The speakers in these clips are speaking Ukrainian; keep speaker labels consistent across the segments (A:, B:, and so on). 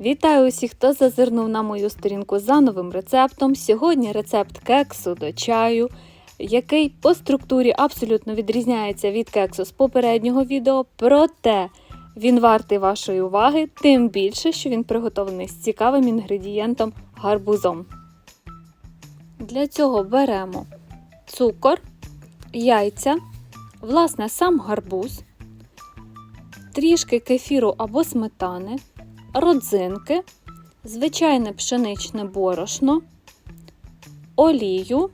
A: Вітаю усіх, хто зазирнув на мою сторінку за новим рецептом. Сьогодні рецепт кексу до чаю, який по структурі абсолютно відрізняється від кексу з попереднього відео, проте він вартий вашої уваги, тим більше, що він приготовлений з цікавим інгредієнтом гарбузом. Для цього беремо цукор, яйця, власне, сам гарбуз, трішки кефіру або сметани родзинки, звичайне пшеничне борошно, олію,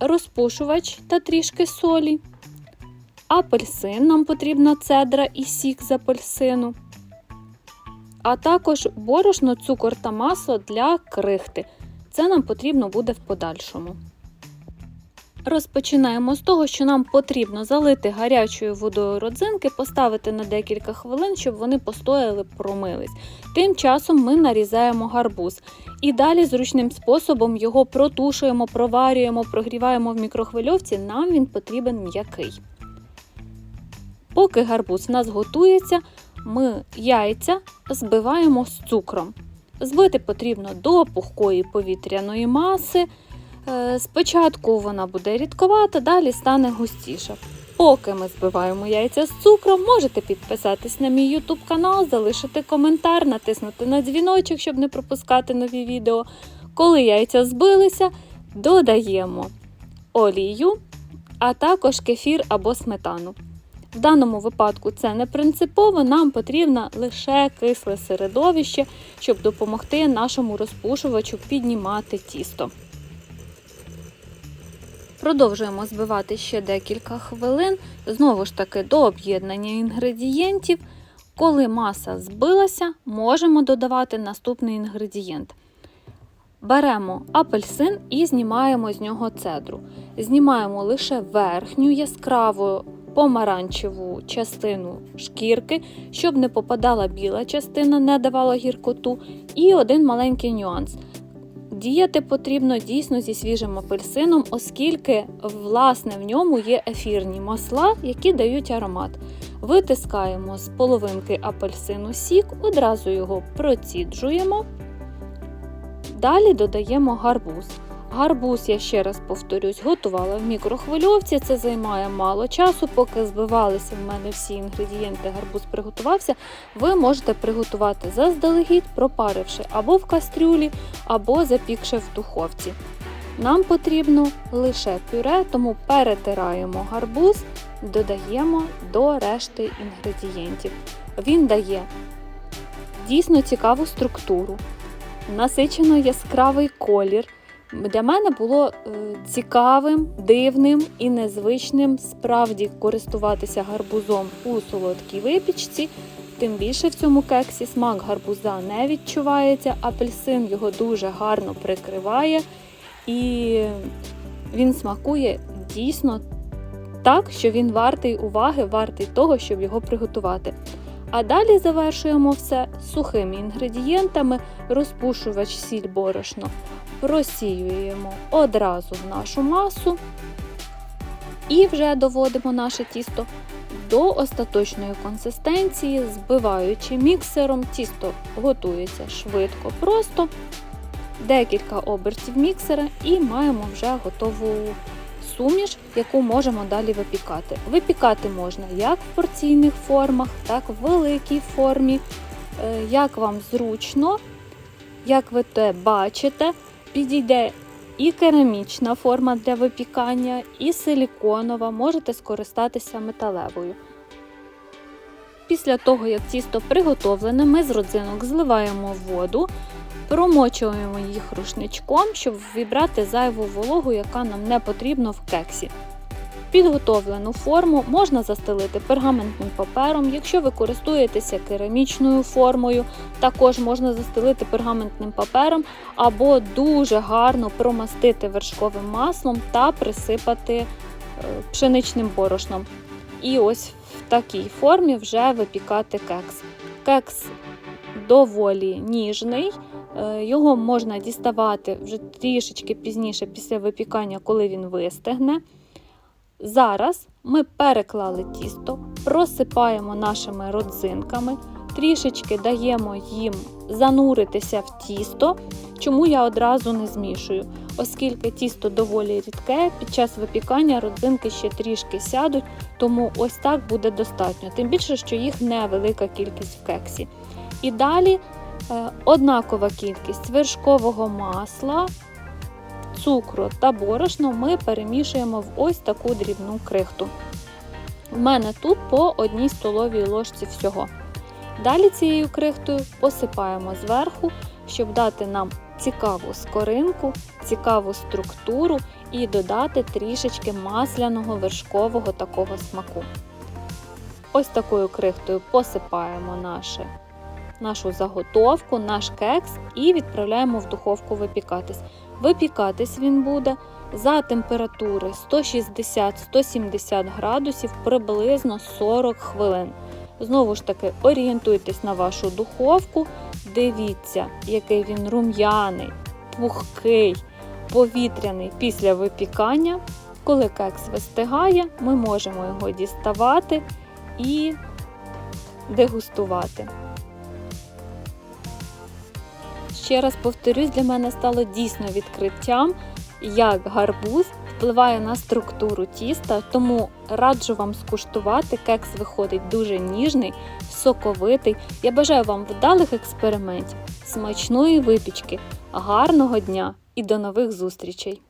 A: розпушувач та трішки солі, апельсин нам потрібна цедра і сік з апельсину, а також борошно, цукор та масло для крихти. Це нам потрібно буде в подальшому. Розпочинаємо з того, що нам потрібно залити гарячою водою родзинки, поставити на декілька хвилин, щоб вони постояли, промились. Тим часом ми нарізаємо гарбуз. І далі зручним способом його протушуємо, проварюємо, прогріваємо в мікрохвильовці, нам він потрібен м'який. Поки гарбуз у нас готується, ми яйця збиваємо з цукром. Збити потрібно до пухкої повітряної маси. Е, Спочатку вона буде рідковата, далі стане густіша. Поки ми збиваємо яйця з цукром, можете підписатись на мій YouTube канал, залишити коментар, натиснути на дзвіночок, щоб не пропускати нові відео. Коли яйця збилися, додаємо олію, а також кефір або сметану. В даному випадку це не принципово, нам потрібно лише кисле середовище, щоб допомогти нашому розпушувачу піднімати тісто. Продовжуємо збивати ще декілька хвилин, знову ж таки до об'єднання інгредієнтів. Коли маса збилася, можемо додавати наступний інгредієнт. Беремо апельсин і знімаємо з нього цедру. Знімаємо лише верхню яскраву помаранчеву частину шкірки, щоб не попадала біла частина, не давала гіркоту. І один маленький нюанс. Діяти потрібно дійсно зі свіжим апельсином, оскільки власне в ньому є ефірні масла, які дають аромат. Витискаємо з половинки апельсину сік, одразу його проціджуємо. Далі додаємо гарбуз. Гарбуз, я ще раз повторюсь, готувала в мікрохвильовці. Це займає мало часу. Поки збивалися в мене всі інгредієнти, гарбуз приготувався. Ви можете приготувати заздалегідь, пропаривши або в кастрюлі, або запікши в духовці. Нам потрібно лише пюре, тому перетираємо гарбуз, додаємо до решти інгредієнтів. Він дає дійсно цікаву структуру, насичено яскравий колір. Для мене було е, цікавим, дивним і незвичним справді користуватися гарбузом у солодкій випічці. Тим більше в цьому кексі смак гарбуза не відчувається, апельсин його дуже гарно прикриває, і він смакує дійсно так, що він вартий уваги, вартий того, щоб його приготувати. А далі завершуємо все сухими інгредієнтами, розпушувач сіль борошно просіюємо одразу в нашу масу. І вже доводимо наше тісто до остаточної консистенції, збиваючи міксером, тісто готується швидко, просто. Декілька обертів міксера і маємо вже готову суміш, яку можемо далі випікати. Випікати можна як в порційних формах, так в великій формі, е, як вам зручно, як ви те бачите. Підійде і керамічна форма для випікання, і силіконова, можете скористатися металевою. Після того, як тісто приготовлене, ми з родзинок зливаємо воду, промочуємо їх рушничком, щоб вібрати зайву вологу, яка нам не потрібна в кексі. Підготовлену форму можна застелити пергаментним папером. Якщо ви користуєтеся керамічною формою, також можна застелити пергаментним папером або дуже гарно промастити вершковим маслом та присипати е, пшеничним борошном. І ось в такій формі вже випікати кекс. Кекс доволі ніжний, його можна діставати вже трішечки пізніше після випікання, коли він вистигне. Зараз ми переклали тісто, просипаємо нашими родзинками, Трішечки даємо їм зануритися в тісто. Чому я одразу не змішую? Оскільки тісто доволі рідке, під час випікання родзинки ще трішки сядуть, тому ось так буде достатньо. Тим більше, що їх невелика кількість в кексі. І далі е, однакова кількість вершкового масла, цукру та борошно ми перемішуємо в ось таку дрібну крихту. У мене тут по одній столовій ложці всього. Далі цією крихтою посипаємо зверху, щоб дати нам цікаву скоринку, цікаву структуру і додати трішечки масляного вершкового такого смаку. Ось такою крихтою посипаємо наше, нашу заготовку, наш кекс і відправляємо в духовку випікатись. Випікатись він буде за температури 160-170 градусів приблизно 40 хвилин. Знову ж таки, орієнтуйтесь на вашу духовку, дивіться, який він рум'яний, пухкий, повітряний після випікання. Коли кекс вистигає, ми можемо його діставати і дегустувати. Ще раз повторюсь, для мене стало дійсно відкриттям, як гарбуз впливає на структуру тіста, тому раджу вам скуштувати. Кекс виходить дуже ніжний, соковитий. Я бажаю вам вдалих експериментів, смачної випічки, гарного дня і до нових зустрічей!